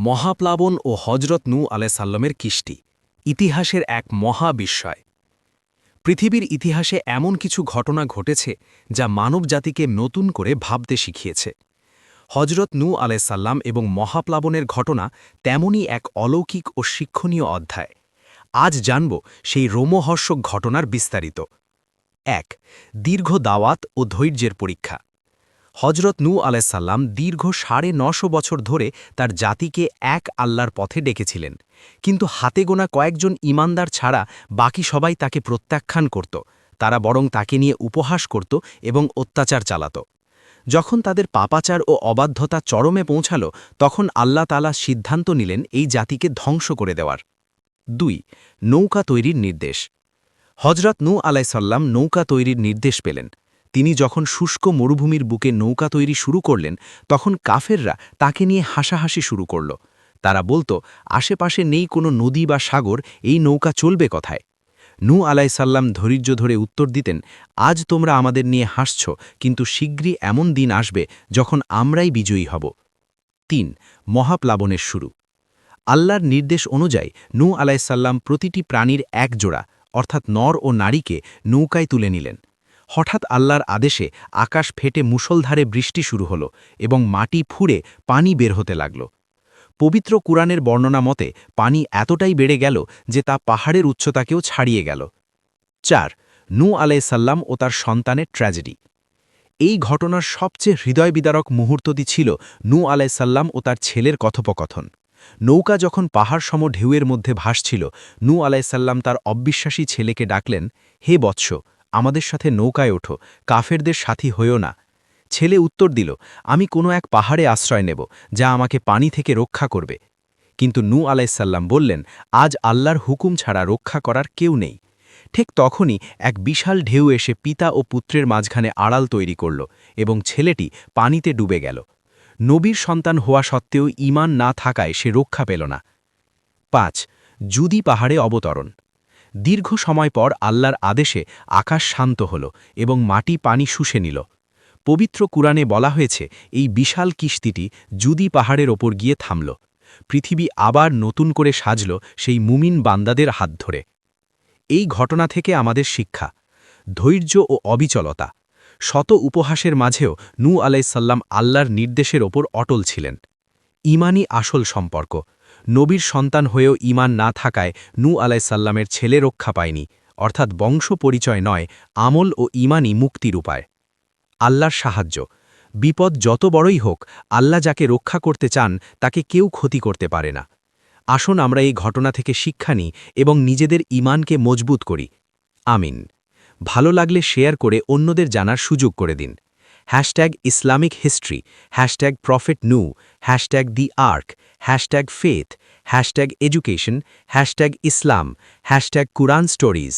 মহাপ্লাবন ও হজরত নূ আলাইসাল্লামের কিষ্টি, ইতিহাসের এক মহা বিস্ময় পৃথিবীর ইতিহাসে এমন কিছু ঘটনা ঘটেছে যা মানবজাতিকে নতুন করে ভাবতে শিখিয়েছে। হজরত নূ আলাইসাল্লাম এবং মহাপ্লাবনের ঘটনা তেমনই এক অলৌকিক ও শিক্ষণীয় অধ্যায়। আজ জানব সেই রোমহর্ষক ঘটনার বিস্তারিত। এক, দীর্ঘ দাওয়াত ও ধৈর্যের পরীক্ষা। হজরত নূ আলাইসাল্লাম দীর্ঘ সাড়ে নশো বছর ধরে তার জাতিকে এক আল্লাহর পথে ডেকেছিলেন। কিন্তু হাতে গোনা কয়েকজন ইমানদার ছাড়া বাকি সবাই তাকে প্রত্যাখ্যান করত। তারা বরং তাকে নিয়ে উপহাস করত এবং অত্যাচার চালাত। যখন তাদের পাপাচার ও অবাধ্যতা চরমে পৌঁছাল, তখন আল্লাহ তালা সিদ্ধান্ত নিলেন এই জাতিকে ধ্বংস করে দেওয়ার। দুই, নৌকা তৈরির নির্দেশ। হজরত নূ আলাইসাল্লাম নৌকা তৈরির নির্দেশ পেলেন। তিনি যখন শুষ্ক মরুভূমির বুকে নৌকা তৈরি শুরু করলেন, তখন কাফেররা তাকে নিয়ে হাসাহাসি শুরু করল। তারা বলতো, আশেপাশে নেই কোনো নদী বা সাগর, এই নৌকা চলবে কথায়? নু আলাইসাল্লাম ধৈর্য ধরে উত্তর দিতেন, আজ তোমরা আমাদের নিয়ে হাসছ, কিন্তু শীঘ্রই এমন দিন আসবে যখন আমরাই বিজয়ী হব। তিন, মহাপ্লাবনের শুরু। আল্লাহর নির্দেশ অনুযায়ী নু আলাইসাল্লাম প্রতিটি প্রাণীর এক জোড়া, অর্থাৎ নর ও নারীকে নৌকায় তুলে নিলেন। হঠাৎ আল্লাহর আদেশে আকাশ ফেটে মুসলধারে বৃষ্টি শুরু হল এবং মাটি ফুঁড়ে পানি বের হতে লাগল। পবিত্র কুরআনের বর্ণনা মতে, পানি এতটাই বেড়ে গেল যে তা পাহাড়ের উচ্চতাকেও ছাড়িয়ে গেল। চার, নু আলাইসাল্লাম ও তার সন্তানের ট্র্যাজেডি। এই ঘটনার সবচেয়ে হৃদয়বিদারক মুহূর্তটি ছিল নু আলাইসাল্লাম ও তার ছেলের কথোপকথন। নৌকা যখন পাহাড় সম ঢেউয়ের মধ্যে ভাসছিল, নু আলাইসাল্লাম তার অবিশ্বাসী ছেলেকে ডাকলেন, হে বৎস আমাদের সাথে নৌকায় ওঠো, কাফেরদের সাথী হইও না। ছেলে উত্তর দিল, আমি কোনো এক পাহাড়ে আশ্রয় নেব, যা আমাকে পানি থেকে রক্ষা করবে। কিন্তু নু আলাইসাল্লাম বললেন, আজ আল্লাহর হুকুম ছাড়া রক্ষা করার কেউ নেই। ঠিক তখনই এক বিশাল ঢেউ এসে পিতা ও পুত্রের মাঝখানে আড়াল তৈরি করল এবং ছেলেটি পানিতে ডুবে গেল। নবীর সন্তান হওয়া সত্ত্বেও ইমান না থাকায় সে রক্ষা পেল না। পাঁচ জুদি পাহাড়ে অবতরণ। দীর্ঘ সময় পর আল্লাহর আদেশে আকাশ শান্ত হল এবং মাটি পানি শুষে নিল। পবিত্র কুরআনে বলা হয়েছে, এই বিশাল কিস্তিটি জুদি পাহাড়ের ওপর গিয়ে থামল। পৃথিবী আবার নতুন করে সাজল সেই মুমিন বান্দাদের হাত ধরে। এই ঘটনা থেকে আমাদের শিক্ষা, ধৈর্য ও অবিচলতা। শত উপহাসের মাঝেও নূ আলাইসাল্লাম আল্লাহর নির্দেশের ওপর অটল ছিলেন। ইমানই আসল সম্পর্ক। নবীর সন্তান হয়েও ইমান না থাকায় নূ আলাইসাল্লামের ছেলে রক্ষা পায়নি, অর্থাৎ বংশ পরিচয় নয়, আমল ও ইমানই মুক্তির উপায়। আল্লাহর সাহায্য। বিপদ যত বড়ই হোক, আল্লাহ যাকে রক্ষা করতে চান, তাকে কেউ ক্ষতি করতে পারে না। আসুন আমরা এই ঘটনা থেকে শিক্ষা নিই এবং নিজেদের ইমানকে মজবুত করি। আমিন। ভালো লাগলে শেয়ার করে অন্যদের জানার সুযোগ করে দিন। hashtag Islamic history hashtag prophet নু hashtag the ark hashtag faith hashtag education hashtag Islam hashtag Quran stories